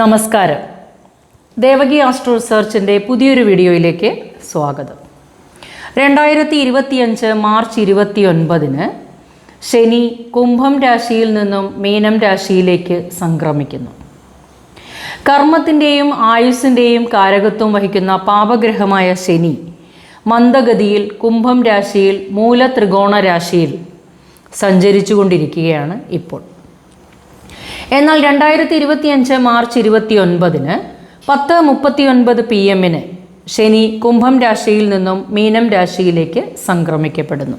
നമസ്കാരം. ദേവകി ആസ്ട്രോ സെർച്ചിന്റെ പുതിയൊരു വീഡിയോയിലേക്ക് സ്വാഗതം. രണ്ടായിരത്തി ഇരുപത്തിയഞ്ച് മാർച്ച് ഇരുപത്തി ഒൻപതിന് ശനി കുംഭം രാശിയിൽ നിന്നും മീനം രാശിയിലേക്ക് സംക്രമിക്കുന്നു. കർമ്മത്തിന്റെയും ആയുസ്സിന്റെയും കാരകത്വം വഹിക്കുന്ന പാപഗ്രഹമായ ശനി മന്ദഗതിയിൽ കുംഭം രാശിയിൽ മൂലത്രികോണ രാശിയിൽ സഞ്ചരിച്ചു കൊണ്ടിരിക്കുകയാണ് ഇപ്പോൾ. എന്നാൽ രണ്ടായിരത്തി ഇരുപത്തിയഞ്ച് മാർച്ച് ഇരുപത്തി ഒൻപതിന് പത്ത് മുപ്പത്തി ഒൻപത് പി എമ്മിന് ശനി കുംഭം രാശിയിൽ നിന്നും മീനം രാശിയിലേക്ക് സംക്രമിക്കപ്പെടുന്നു.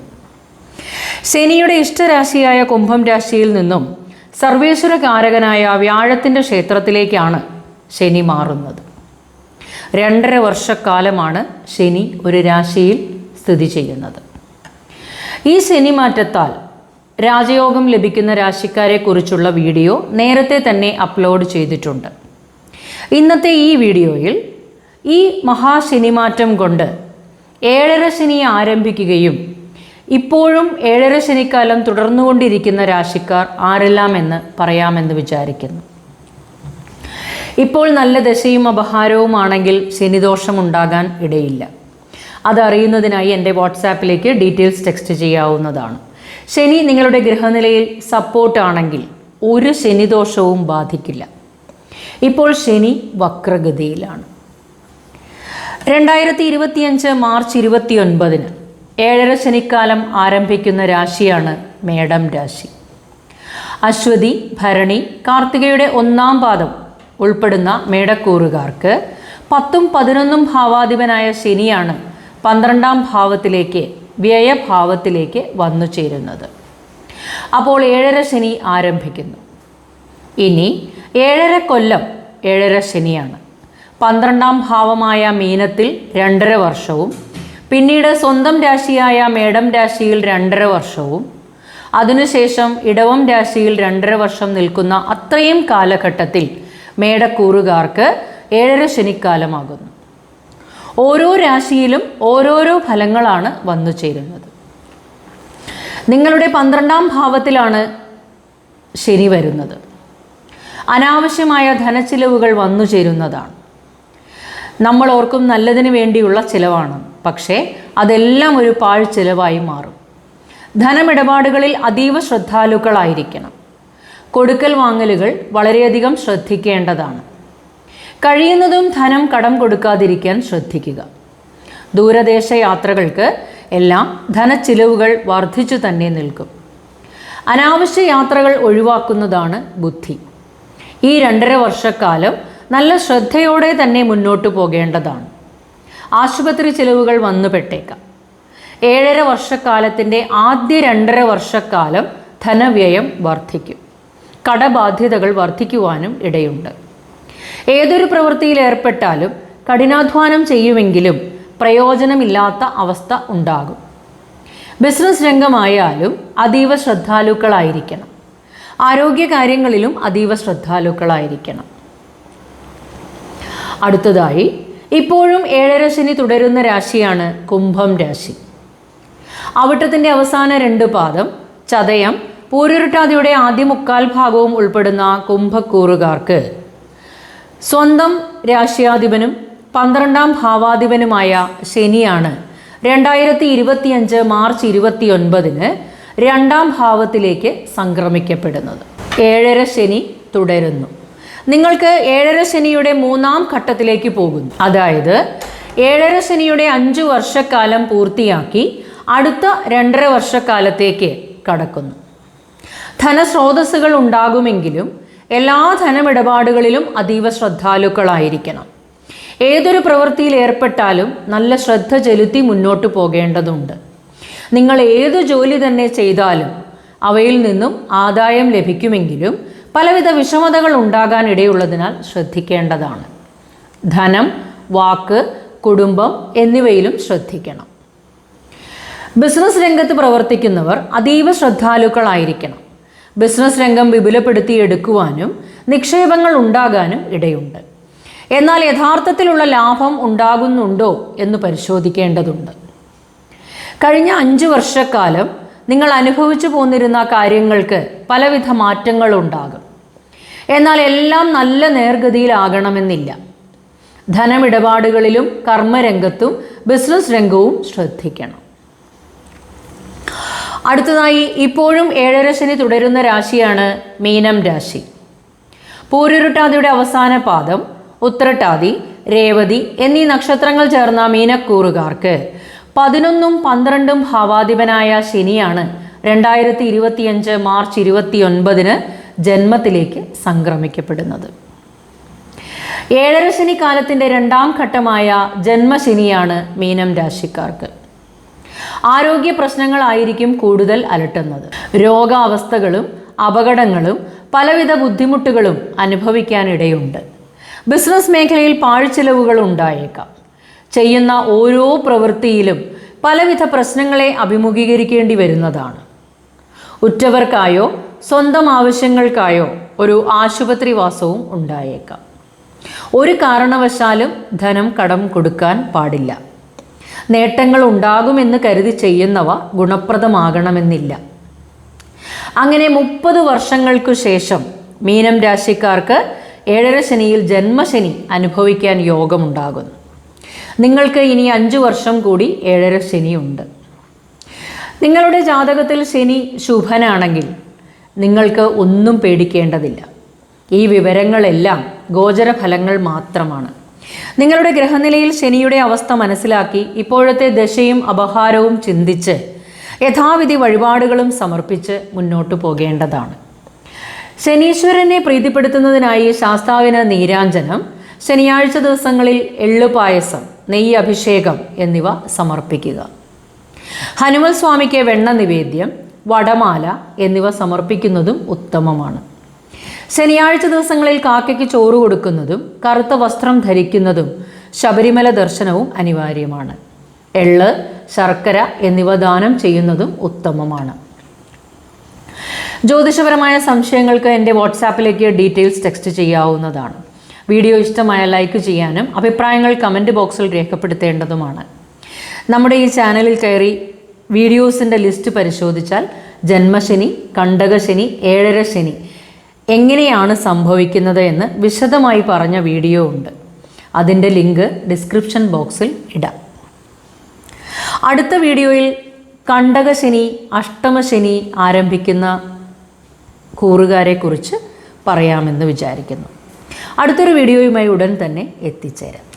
ശനിയുടെ ഇഷ്ടരാശിയായ കുംഭം രാശിയിൽ നിന്നും സർവേശ്വര കാരകനായ വ്യാഴത്തിന്റെ ക്ഷേത്രത്തിലേക്കാണ് ശനി മാറുന്നത്. രണ്ടര വർഷക്കാലമാണ് ശനി ഒരു രാശിയിൽ സ്ഥിതി ചെയ്യുന്നത്. ഈ ശനി മാറ്റത്താൽ രാജയോഗം ലഭിക്കുന്ന രാശിക്കാരെ കുറിച്ചുള്ള വീഡിയോ നേരത്തെ തന്നെ അപ്ലോഡ് ചെയ്തിട്ടുണ്ട്. ഇന്നത്തെ ഈ വീഡിയോയിൽ ഈ മഹാശനിമാറ്റം കൊണ്ട് ഏഴര ശനി ആരംഭിക്കുകയും ഇപ്പോഴും ഏഴര ശനിക്കാലം തുടർന്നുകൊണ്ടിരിക്കുന്ന രാശിക്കാർ ആരെല്ലാമെന്ന് പറയാമെന്ന് വിചാരിക്കുന്നു. ഇപ്പോൾ നല്ല ദശയും അപഹാരവുമാണെങ്കിൽ ശനിദോഷം ഉണ്ടാകാൻ ഇടയില്ല. അതറിയുന്നതിനായി എന്റെ വാട്സാപ്പിലേക്ക് ഡീറ്റെയിൽസ് ടെക്സ്റ്റ് ചെയ്യാവുന്നതാണ്. ശനി നിങ്ങളുടെ ഗൃഹനിലയിൽ സപ്പോർട്ടാണെങ്കിൽ ഒരു ശനിദോഷവും ബാധിക്കില്ല. ഇപ്പോൾ ശനി വക്രഗതിയിലാണ്. രണ്ടായിരത്തി ഇരുപത്തിയഞ്ച് മാർച്ച് ഇരുപത്തി ഒൻപതിന് ഏഴര ശനിക്കാലം ആരംഭിക്കുന്ന രാശിയാണ് മേടം രാശി. അശ്വതി ഭരണി കാർത്തികയുടെ ഒന്നാം പാദം ഉൾപ്പെടുന്ന മേടക്കൂറുകാർക്ക് പത്തും പതിനൊന്നും ഭാവാധിപനായ ശനിയാണ് പന്ത്രണ്ടാം ഭാവത്തിലേക്ക് വ്യയഭാവത്തിലേക്ക് വന്നു ചേരുന്നത്. അപ്പോൾ ഏഴര ശനി ആരംഭിക്കുന്നു. ഇനി ഏഴര കൊല്ലം ഏഴര ശനിയാണ്. പന്ത്രണ്ടാം ഭാവമായ മീനത്തിൽ രണ്ടര വർഷവും പിന്നീട് സ്വന്തം രാശിയായ മേടം രാശിയിൽ രണ്ടര വർഷവും അതിനുശേഷം ഇടവം രാശിയിൽ രണ്ടര വർഷം നിൽക്കുന്ന അത്രയും കാലഘട്ടത്തിൽ മേടക്കൂറുകാർക്ക് ഏഴര ശനിക്കാലമാകുന്നു. ഓരോ രാശിയിലും ഓരോരോ ഫലങ്ങളാണ് വന്നു ചേരുന്നത്. നിങ്ങളുടെ പന്ത്രണ്ടാം ഭാവത്തിലാണ് ശരി വരുന്നത്. അനാവശ്യമായ ധനച്ചിലവുകൾ വന്നു ചേരുന്നതാണ്. നമ്മൾ ഓർക്കും നല്ലതിന് വേണ്ടിയുള്ള ചിലവാണ്. പക്ഷേ അതെല്ലാം ഒരു പാഴ് ചിലവായി മാറും. ധനമിടപാടുകളിൽ അതീവ ശ്രദ്ധാലുക്കളായിരിക്കണം. കൊടുക്കൽ വാങ്ങലുകൾ വളരെയധികം ശ്രദ്ധിക്കേണ്ടതാണ്. കഴിയുന്നതും ധനം കടം കൊടുക്കാതിരിക്കാൻ ശ്രദ്ധിക്കുക. ദൂരദേശ യാത്രകൾക്ക് എല്ലാം ധനച്ചിലവുകൾ വർദ്ധിച്ചു തന്നെ നിൽക്കും. അനാവശ്യ യാത്രകൾ ഒഴിവാക്കുന്നതാണ് ബുദ്ധി. ഈ രണ്ടര വർഷക്കാലം നല്ല ശ്രദ്ധയോടെ തന്നെ മുന്നോട്ട് പോകേണ്ടതാണ്. ആശുപത്രി ചിലവുകൾ വന്നുപെട്ടേക്കാം ഏഴര വർഷക്കാലത്തിന്റെ ആദ്യ രണ്ടര വർഷക്കാലം ധനവ്യയം വർദ്ധിക്കും. കടബാധ്യതകൾ വർദ്ധിക്കുവാനും ഇടയുണ്ട്. ഏതൊരു പ്രവൃത്തിയിൽ ഏർപ്പെട്ടാലും കഠിനാധ്വാനം ചെയ്യുമെങ്കിലും പ്രയോജനമില്ലാത്ത അവസ്ഥ ഉണ്ടാകും. ബിസിനസ് രംഗമായാലും അതീവ ശ്രദ്ധാലുക്കളായിരിക്കണം. ആരോഗ്യകാര്യങ്ങളിലും അതീവ ശ്രദ്ധാലുക്കളായിരിക്കണം. അടുത്തതായി ഇപ്പോഴും ഏഴര ശനി തുടരുന്ന രാശിയാണ് കുംഭം രാശി. അവിട്ടത്തിന്റെ അവസാന രണ്ട് പാദം ചതയം പൂരുരുട്ടാതിയുടെ ആദ്യ മുക്കാൽ ഭാഗവും ഉൾപ്പെടുന്ന കുംഭക്കൂറുകാർക്ക് സ്വന്തം രാശ്യാധിപനും പന്ത്രണ്ടാം ഭാവാധിപനുമായ ശനിയാണ്. രണ്ടായിരത്തി ഇരുപത്തിയഞ്ച് മാർച്ച് ഇരുപത്തി ഒൻപതിന് രണ്ടാം ഭാവത്തിലേക്ക് സംക്രമിക്കപ്പെടുന്നത്. ഏഴര ശനി തുടരുന്നു. നിങ്ങൾക്ക് ഏഴര ശനിയുടെ മൂന്നാം ഘട്ടത്തിലേക്ക് പോകുന്നു. അതായത് ഏഴര ശനിയുടെ അഞ്ചു വർഷക്കാലം പൂർത്തിയാക്കി അടുത്ത രണ്ടര വർഷക്കാലത്തേക്ക് കടക്കുന്നു. ധനസ്രോതസ്സുകൾ ഉണ്ടാകുമെങ്കിലും എല്ലാ ധനമിടപാടുകളിലും അതീവ ശ്രദ്ധാലുക്കളായിരിക്കണം. ഏതൊരു പ്രവൃത്തിയിൽ ഏർപ്പെട്ടാലും നല്ല ശ്രദ്ധ ചെലുത്തി മുന്നോട്ട് പോകേണ്ടതുണ്ട്. നിങ്ങൾ ഏത് ജോലി തന്നെ ചെയ്താലും അവയിൽ നിന്നും ആദായം ലഭിക്കുമെങ്കിലും പലവിധ വിഷമതകൾ ഉണ്ടാകാൻ ഇടയുള്ളതിനാൽ ശ്രദ്ധിക്കേണ്ടതാണ്. ധനം വാക്ക് കുടുംബം എന്നിവയിലും ശ്രദ്ധിക്കണം. ബിസിനസ് രംഗത്ത് പ്രവർത്തിക്കുന്നവർ അതീവ ശ്രദ്ധാലുക്കളായിരിക്കണം. ബിസിനസ് രംഗം വിപുലപ്പെടുത്തിയെടുക്കുവാനും നിക്ഷേപങ്ങൾ ഉണ്ടാകാനും ഇടയുണ്ട്. എന്നാൽ യഥാർത്ഥത്തിലുള്ള ലാഭം ഉണ്ടാകുന്നുണ്ടോ എന്ന് പരിശോധിക്കേണ്ടതുണ്ട്. കഴിഞ്ഞ അഞ്ച് വർഷക്കാലം നിങ്ങൾ അനുഭവിച്ചു പോന്നിരുന്ന കാര്യങ്ങൾക്ക് പലവിധ മാറ്റങ്ങളുണ്ടാകും. എന്നാൽ എല്ലാം നല്ല നേർഗതിയിലാകണമെന്നില്ല. ധനമിടപാടുകളിലും കർമ്മരംഗത്തും ബിസിനസ് രംഗവും ശ്രദ്ധിക്കണം. അടുത്തതായി ഇപ്പോഴും ഏഴര ശനി തുടരുന്ന രാശിയാണ് മീനം രാശി. പൂരുരുട്ടാതിയുടെ അവസാന പാദം ഉത്രട്ടാതി രേവതി എന്നീ നക്ഷത്രങ്ങൾ ചേർന്ന മീനക്കൂറുകാർക്ക് പതിനൊന്നും പന്ത്രണ്ടും ഭാവാധിപനായ ശനിയാണ് രണ്ടായിരത്തി ഇരുപത്തിയഞ്ച് മാർച്ച് ഇരുപത്തിയൊൻപതിന് ജന്മത്തിലേക്ക് സംക്രമിക്കപ്പെടുന്നത്. ഏഴര ശനി കാലത്തിന്റെ രണ്ടാം ഘട്ടമായ ജന്മശനിയാണ് മീനം രാശിക്കാർക്ക്. ആരോഗ്യ പ്രശ്നങ്ങളായിരിക്കും കൂടുതൽ അലട്ടുന്നത്. രോഗാവസ്ഥകളും അപകടങ്ങളും പലവിധ ബുദ്ധിമുട്ടുകളും അനുഭവിക്കാനിടയുണ്ട്. ബിസിനസ് മേഖലയിൽ പാഴ്ചെലവുകൾ ഉണ്ടായേക്കാം. ചെയ്യുന്ന ഓരോ പ്രവൃത്തിയിലും പലവിധ പ്രശ്നങ്ങളെ അഭിമുഖീകരിക്കേണ്ടി വരുന്നതാണ്. ഉറ്റവർക്കായോ സ്വന്തം ആവശ്യങ്ങൾക്കായോ ഒരു ആശുപത്രി വാസവും ഉണ്ടായേക്കാം. ഒരു കാരണവശാലും ധനം കടം കൊടുക്കാൻ പാടില്ല. നേട്ടങ്ങൾ ഉണ്ടാകുമെന്ന് കരുതി ചെയ്യുന്നവ ഗുണപ്രദമാകണമെന്നില്ല. അങ്ങനെ മുപ്പത് വർഷങ്ങൾക്കു ശേഷം മീനം രാശിക്കാർക്ക് ഏഴര ശനിയിൽ ജന്മശനി അനുഭവിക്കാൻ യോഗമുണ്ടാകുന്നു. നിങ്ങൾക്ക് ഇനി അഞ്ചു വർഷം കൂടി ഏഴര ശനിയുണ്ട്. നിങ്ങളുടെ ജാതകത്തിൽ ശനി ശുഭനാണെങ്കിൽ നിങ്ങൾക്ക് ഒന്നും പേടിക്കേണ്ടതില്ല. ഈ വിവരങ്ങളെല്ലാം ഗോചരഫലങ്ങൾ മാത്രമാണ്. നിങ്ങളുടെ ഗ്രഹനിലയിൽ ശനിയുടെ അവസ്ഥ മനസ്സിലാക്കി ഇപ്പോഴത്തെ ദശയും അപഹാരവും ചിന്തിച്ച് യഥാവിധി വഴിപാടുകളും സമർപ്പിച്ച് മുന്നോട്ടു പോകേണ്ടതാണ്. ശനീശ്വരനെ പ്രീതിപ്പെടുത്തുന്നതിനായി ശാസ്താവിന് നീരാഞ്ജനം ശനിയാഴ്ച ദിവസങ്ങളിൽ എള്ളുപായസം നെയ്യ് അഭിഷേകം എന്നിവ സമർപ്പിക്കുക. ഹനുമൽ സ്വാമിക്ക് വെണ്ണ നിവേദ്യം വടമാല എന്നിവ സമർപ്പിക്കുന്നതും ഉത്തമമാണ്. ശനിയാഴ്ച ദിവസങ്ങളിൽ കാക്കയ്ക്ക് ചോറ് കൊടുക്കുന്നതും കറുത്ത വസ്ത്രം ധരിക്കുന്നതും ശബരിമല ദർശനവും അനിവാര്യമാണ്. എള്ള് ശർക്കര എന്നിവ ദാനം ചെയ്യുന്നതും ഉത്തമമാണ്. ജ്യോതിഷപരമായ സംശയങ്ങൾക്ക് എന്റെ വാട്സാപ്പിലേക്ക് ഡീറ്റെയിൽസ് ടെക്സ്റ്റ് ചെയ്യാവുന്നതാണ്. വീഡിയോ ഇഷ്ടമായ ലൈക്ക് ചെയ്യാനും അഭിപ്രായങ്ങൾ കമന്റ് ബോക്സിൽ രേഖപ്പെടുത്തേണ്ടതുമാണ്. നമ്മുടെ ഈ ചാനലിൽ കയറി വീഡിയോസിന്റെ ലിസ്റ്റ് പരിശോധിച്ചാൽ ജന്മശനി കണ്ടകശനി ഏഴര ശനി എങ്ങനെയാണ് സംഭവിക്കുന്നത് എന്ന് വിശദമായി പറഞ്ഞ വീഡിയോ ഉണ്ട്. അതിന്റെ ലിങ്ക് ഡിസ്ക്രിപ്ഷൻ ബോക്സിൽ ഇടാം. അടുത്ത വീഡിയോയിൽ കണ്ടകശനി അഷ്ടമശനി ആരംഭിക്കുന്ന കൂറുകാരെക്കുറിച്ച് പറയാമെന്ന് വിചാരിക്കുന്നു. അടുത്തൊരു വീഡിയോയുമായി ഉടൻ തന്നെ എത്തിച്ചേരാം.